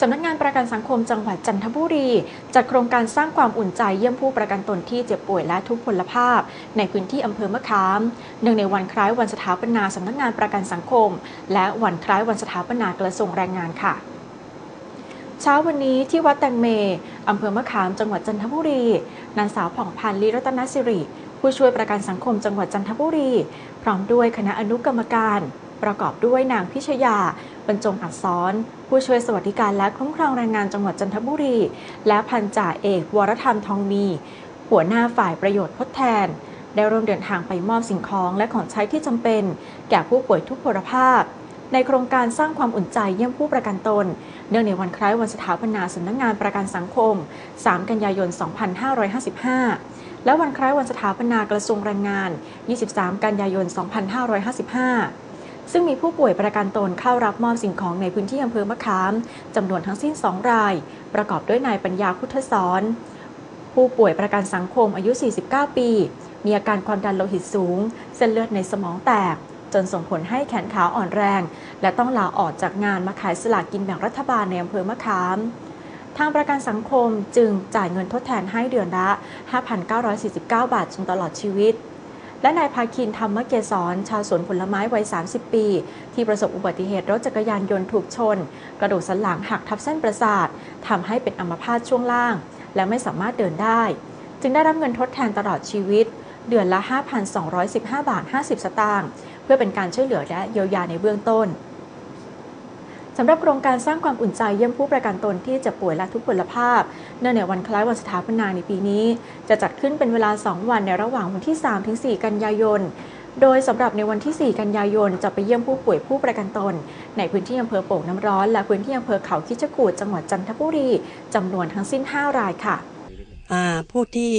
สำนักงานประกันสังคมจังหวัดจันทบุรี จัดโครงการสร้างความอุ่นใจเยี่ยมผู้ประกันตนที่เจ็บป่วยและทุพพลภาพ ในพื้นที่อำเภอมะขาม เนื่องในวันคล้ายวันสถาปนาสำนักงานประกันสังคม และวันคล้ายวันสถาปนากระทรวงแรงงานค่ะเช้าวันนี้ที่วัดแตงเมอำเภอมะขาม จังหวัดจันทบุรี นางสาวผ่องพันธ์ลีรัตนสิริ ผู้ช่วยประกันสังคมจังหวัดจันทบุรี พร้อมด้วยคณะอนุกรรมการ ประกอบด้วยนางพิชยา บรรจงอักษร ผู้ช่วยสวัสดิการและคุ้มครองแรงงานจังหวัดจันทบุรี และพันจ่าเอก วรธรรมทองมี หัวหน้าฝ่ายประโยชน์ทดแทน ได้ร่วมเดินทางไปมอบสิ่งของและของใช้ที่จำเป็น แก่ผู้ป่วยทุกพลภาพ ในโครงการสร้างความอุ่นใจเยี่ยมผู้ประกันตน เนื่องในวันคล้ายวันสถาปนาสำนักงงานประกันสังคม 3 กันยายน 2555และวันคล้ายวันสถาปนากระทรวงแรงงาน 23 กันยายน 2555 ซึ่งมีผู้ป่วยประกันตนเข้ารับมอบสิ่งของในพื้นที่อำเภอมะขามจำนวนทั้งสิ้น 2 ราย ประกอบด้วยนายปัญญาพุทธสอนผู้ป่วยประกันสังคมอายุ 49 ปี มีอาการความดันโลหิตสูง เส้นเลือดในสมองแตก จนส่งผลให้แขนขาอ่อนแรง และต้องลาออกจากงานมาขายสลากกินแบ่งรัฐบาลในอำเภอมะขามทางประกันสังคมจึงจ่ายเงินทดแทนให้เดือนละ 5,949 บาทจนตลอดชีวิต และนายภาคินธรรมเกษรชาวสวนผลไม้วัย 30 ปี ที่ประสบอุบัติเหตุรถจักรยานยนต์ถูกชน กระดูกสันหลังหักทับเส้นประสาททำให้เป็นอัมพาตช่วงล่าง และไม่สามารถเดินได้ จึงได้รับเงินทดแทนตลอดชีวิต เดือนละ 5,215 บาท 50 สตางค์เพื่อเป็นการช่วยเหลือและเยียวยาในเบื้องต้น สำหรับโครงการสร้างความอุ่นใจเยี่ยมผู้ประกันตนที่จ็บป่วยและทุพพลภาพ เนื่องในวันคล้ายวันสถาปนาในปีนี้ จะจัดขึ้นเป็นเวลา 2 วันในระหว่างวันที่ 3-4 กันยายนโดยสำหรับในวันที่ 4 กันยายน จะไปเยี่ยมผู้ป่วยผู้ประกันตน ในพื้นที่อำเภอโป่งน้ำร้อน และพื้นที่อำเภอเขาคิดจกูดจังหวัดจันทบุรีจำนวนทั้งสิ้น 5 รายค่ะอ่าผู้ที่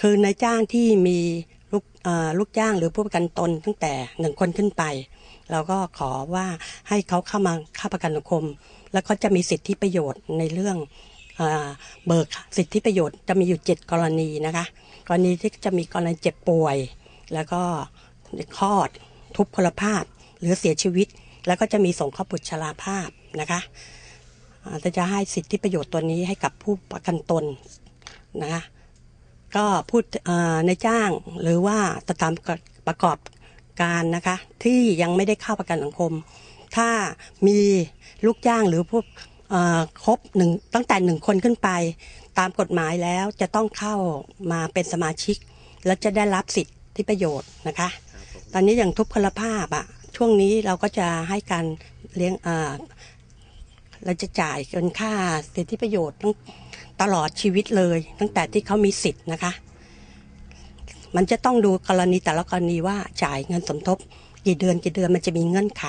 คือนายจ้างที่มีลูกลูกจ้างหรือผู้ประกันตนตั้งแต่หนึ่งคนขึ้นไป เราก็ขอว่าให้เขาเข้ามาเข้าประกันสังคม แล้วก็จะมีสิทธิประโยชน์ในเรื่องเบิกสิทธิประโยชน์จะมีอยู่เจ็ดกรณีนะคะ กรณีที่จะมีกรณีเจ็บป่วย แล้วก็คลอดทุพพลภาพ หรือเสียชีวิต แล้วก็จะมีส่งข้าบุตรชราภาพนะคะอ่าแต่จะให้สิทธิประโยชน์ตัวนี้ให้กับผู้ประกันตนนะคะก็พูดในจ้างหรือว่าสถานประกอบ การนะคะ ที่ยังไม่ได้เข้าประกันสังคม ถ้ามีลูกจ้างหรือผู้เอ่อครบหนึ่งตั้งแต่หนึ่งคนขึ้นไป ตามกฎหมายแล้วจะต้องเข้ามาเป็นสมาชิก แล้วจะได้รับสิทธิประโยชน์นะคะ ตอนนี้อย่างทุพพลภาพอะช่วงนี้เราก็จะให้การเลี้ยงเอ่อเราจะจ่ายเป็นค่าสิทธิประโยชน์ตั้งตลอดชีวิตเลย ตั้งแต่ที่เขามีสิทธิ์นะคะ มันจะต้องดูกรณีแต่ละกรณีว่าจ่ายเงินสมทบ กี่เดือนกี่เดือนมันจะมีเงื่อนไข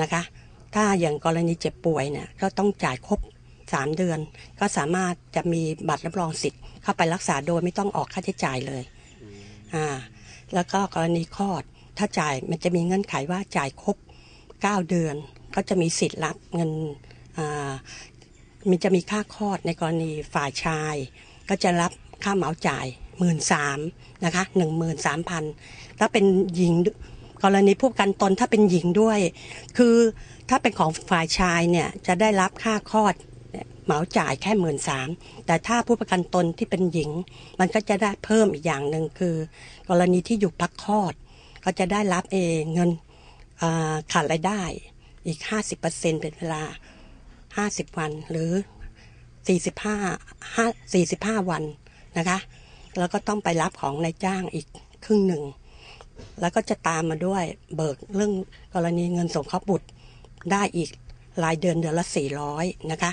นะคะ ถ้าอย่างกรณีเจ็บป่วยเนี่ยก็ต้องจ่ายครบสามเดือน ก็สามารถจะมีบัตรรับรองสิทธิ์เข้าไปรักษาโดยไม่ต้องออกค่าใช้จ่ายเลยอ่าแล้วก็กรณีคลอดถ้าจ่ายมันจะมีเงื่อนไขว่าจ่ายครบเก้าเดือน ก็จะมีสิทธิ์รับเงินอ่ามันจะมีค่าคลอดในกรณีฝ่ายชาย ก็จะรับ ค่าเหมาจ่ายหมื่นสามนะคะหนึ่งหมื่นสามพันถ้าเป็นหญิงกรณีผู้ประกันตนถ้าเป็นหญิงด้วย คือถ้าเป็นของฝ่ายชายเนี่ยจะได้รับค่าคลอดเหมาจ่ายแค่หมื่นสามแต่ถ้าผู้ประกันตนที่เป็นหญิง มันก็จะได้เพิ่มอีกอย่างหนึ่งคือ กรณีที่อยู่พักคลอด ก็จะได้รับเองเงินขาดรายได้อีกห้าสิบเปอร์เซ็นเป็นเวลาห้าสิบวันหรือสี่สิบห้าห้าสี่สิบห้าวัน นะคะ แล้วก็ต้องไปรับของนายจ้างอีกครึ่งหนึ่ง แล้วก็จะตามมาด้วยเบิกเรื่องกรณีเงินสงเคราะห์บุตรได้อีกรายเดือนเดือนละสี่ร้อยนะคะ